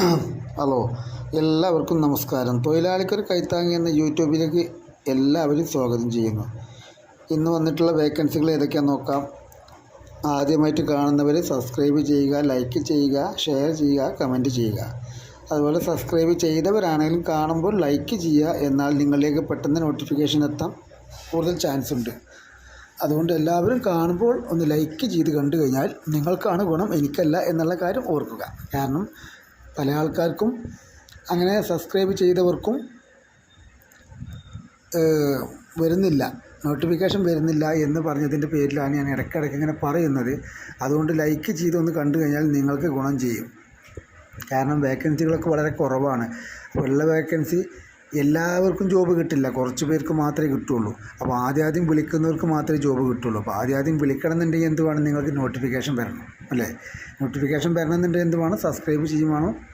Hello എല്ലാവർക്കും നമസ്കാരം. തൊഴിലാളിക്കൊരു കൈത്താങ്ങി എന്ന യൂട്യൂബിലേക്ക് എല്ലാവരും സ്വാഗതം ചെയ്യുന്നു. ഇന്ന് വന്നിട്ടുള്ള വേക്കൻസികൾ ഏതൊക്കെയാണെന്ന് നോക്കാം. ആദ്യമായിട്ട് കാണുന്നവർ സബ്സ്ക്രൈബ് ചെയ്യുക ലൈക്ക് ചെയ്യുക ഷെയർ ചെയ്യുക കമന്റ് ചെയ്യുക. അതുപോലെ സബ്സ്ക്രൈബ് ചെയ്തവരാണെങ്കിലും കാണുമ്പോൾ ലൈക്ക് ചെയ്യുക എന്നാൽ നിങ്ങളിലേക്ക് പെട്ടെന്ന് നോട്ടിഫിക്കേഷൻ എത്താൻ കൂടുതൽ ചാൻസ് ഉണ്ട്. അതുകൊണ്ട് എല്ലാവരും കാണുമ്പോൾ ഒന്ന് ലൈക്ക് ചെയ്ത് കണ്ടു കഴിഞ്ഞാൽ നിങ്ങൾക്കാണ് ഗുണം എനിക്കല്ല എന്നുള്ള കാര്യം ഓർക്കുക. കാരണം പല ആൾക്കാർക്കും അങ്ങനെ സബ്സ്ക്രൈബ് ചെയ്തവർക്കും വരുന്നില്ല. നോട്ടിഫിക്കേഷൻ വരുന്നില്ല എന്ന് പറഞ്ഞതിന്റെ പേരിലാണ് ഞാൻ ഇടയ്ക്കിടയ്ക്ക് ഇങ്ങനെ പറയുന്നത്. അതുകൊണ്ട് ലൈക്ക് ചെയ്തൊന്ന് കണ്ടു കഴിഞ്ഞാൽ നിങ്ങൾക്ക് ഗുണം ചെയ്യും. കാരണം വേക്കൻസികളൊക്കെ വളരെ കുറവാണ്. ഉള്ള വേക്കൻസി എല്ലാവർക്കും ജോബ് കിട്ടില്ല. കുറച്ച് പേർക്ക് മാത്രമേ കിട്ടുള്ളൂ. അപ്പോൾ ആദ്യം ആദ്യം വിളിക്കുന്നവർക്ക് മാത്രമേ ജോബ് കിട്ടുള്ളൂ. അപ്പോൾ ആദ്യം ആദ്യം വിളിക്കണം എന്നുണ്ടെങ്കിൽ എന്ത് വേണം നിങ്ങൾക്ക് നോട്ടിഫിക്കേഷൻ വരണം. അല്ലേ? നോട്ടിഫിക്കേഷൻ വരണം എന്നുണ്ടെങ്കിൽ എന്ത് വേണം സബ്സ്ക്രൈബ് ചെയ്യും വേണം.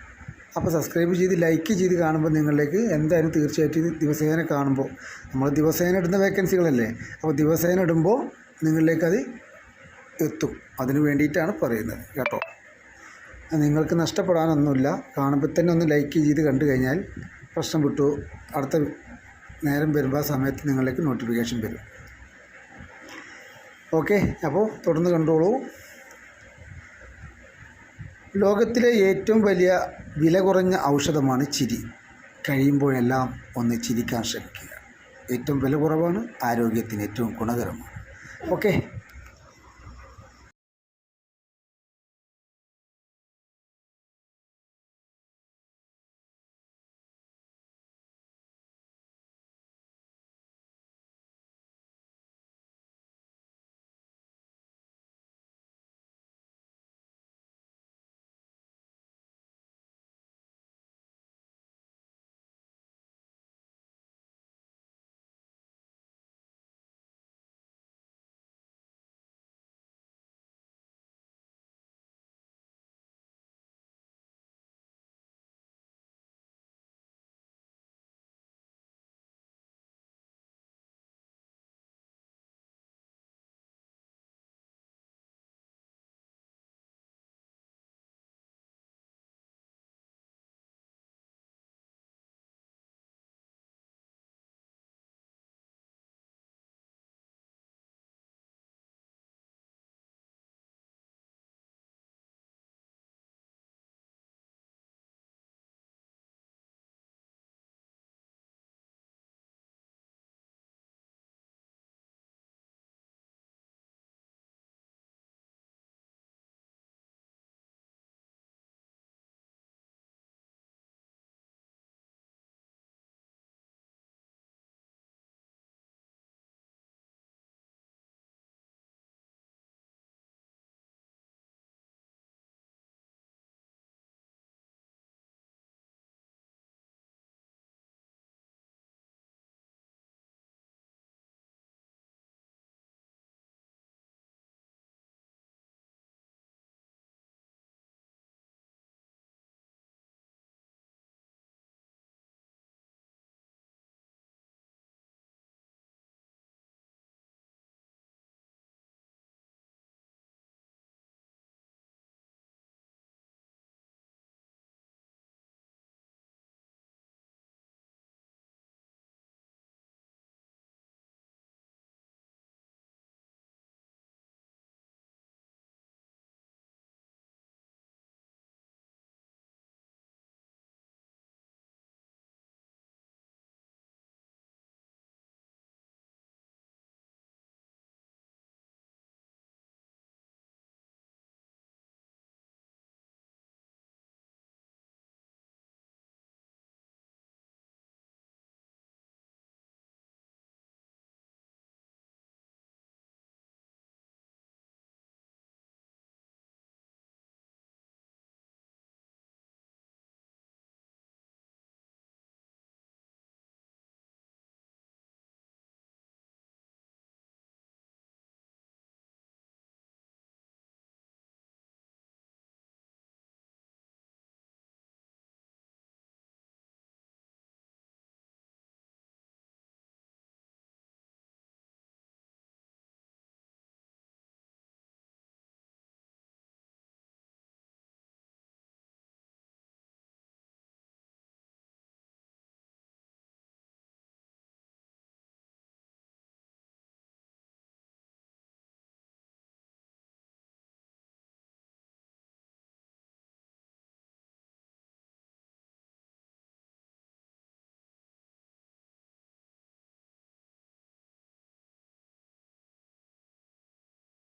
അപ്പോൾ സബ്സ്ക്രൈബ് ചെയ്ത് ലൈക്ക് ചെയ്ത് കാണുമ്പോൾ നിങ്ങളിലേക്ക് എന്തായാലും തീർച്ചയായിട്ടും ദിവസേന കാണുമ്പോൾ നമ്മൾ ദിവസേന ഇടുന്ന വേക്കൻസികളല്ലേ? അപ്പോൾ ദിവസേന ഇടുമ്പോൾ നിങ്ങളിലേക്ക് അത് എത്തും. അതിന് വേണ്ടിയിട്ടാണ് പറയുന്നത് കേട്ടോ. നിങ്ങൾക്ക് നഷ്ടപ്പെടാനൊന്നുമില്ല. കാണുമ്പോൾ തന്നെ ഒന്ന് ലൈക്ക് ചെയ്ത് കണ്ടു കഴിഞ്ഞാൽ പ്രശ്നം വിട്ടു. അടുത്ത നേരം വരുമ്പോൾ ആ സമയത്ത് നിങ്ങളിലേക്ക് നോട്ടിഫിക്കേഷൻ വരും. ഓക്കെ അപ്പോൾ തുടർന്ന് കണ്ടോളൂ. ലോകത്തിലെ ഏറ്റവും വലിയ വില കുറഞ്ഞ ഔഷധമാണ് ചിരി. കഴിയുമ്പോഴെല്ലാം ഒന്ന് ചിരിക്കാൻ ശ്രമിക്കുക. ഏറ്റവും വില കുറവാണ് ആരോഗ്യത്തിന് ഏറ്റവും ഗുണകരമാണ്. ഓക്കെ.